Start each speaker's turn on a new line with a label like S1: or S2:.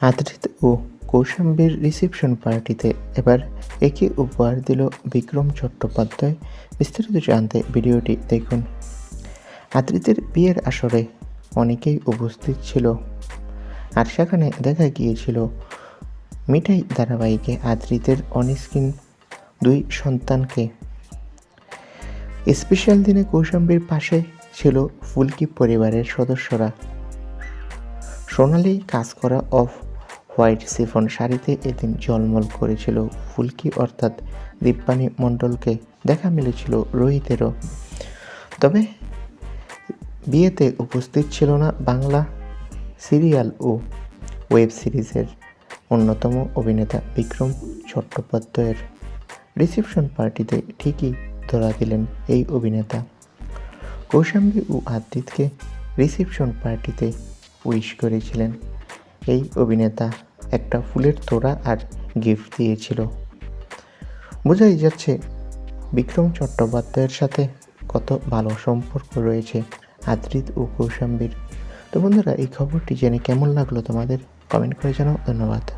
S1: আদ্রিত ও কৌশাম্বীর reception পার্টিতে এবার একই উপহার দিল বিক্রম চট্টোপাধ্যায়। বিস্তারিত জানতে ভিডিওটি দেখুন। আদ্রিতের বিয়ের আসরে অনেকেই উপস্থিত ছিল। আর সেখানে দেখা গিয়েছিল মিঠাই ধারাবাহিকে আদ্রিতের অনস্ক্রিন দুই সন্তানকে। স্পেশাল দিনে কৌশাম্বীর পাশে ছিল ফুলকি পরিবারের সদস্যরা। সোনালি কাজ করা অফ হোয়াইট সিফন শাড়িতে এদিন ঝলমল করেছিল ফুলকি অর্থাৎ দীপ্পানি মণ্ডলকে। দেখা মিলেছিল রোহিতেরও। তবে বিয়েতে উপস্থিত ছিল না বাংলা সিরিয়াল ও ওয়েব সিরিজের অন্যতম অভিনেতা বিক্রম চট্টোপাধ্যায়ের। রিসেপশন পার্টিতে ঠিকই ধরা দিলেন এই অভিনেতা। কৌশাম্বী ও আদিতকে রিসেপশন পার্টিতে উইশ করেছিলেন এই অভিনেতা। একটা ফুলের তোড়া আর গিফট দিয়েছিল। বোঝাই যাচ্ছে, বিক্রম চট্টোপাধ্যায়ের সাথে কত ভালো সম্পর্ক রয়েছে আদ্রিত ও কৌশাম্বীর। তো বন্ধুরা, এই খবরটি জেনে কেমন লাগল তোমাদের? কমেন্ট করে জানাও। ধন্যবাদ।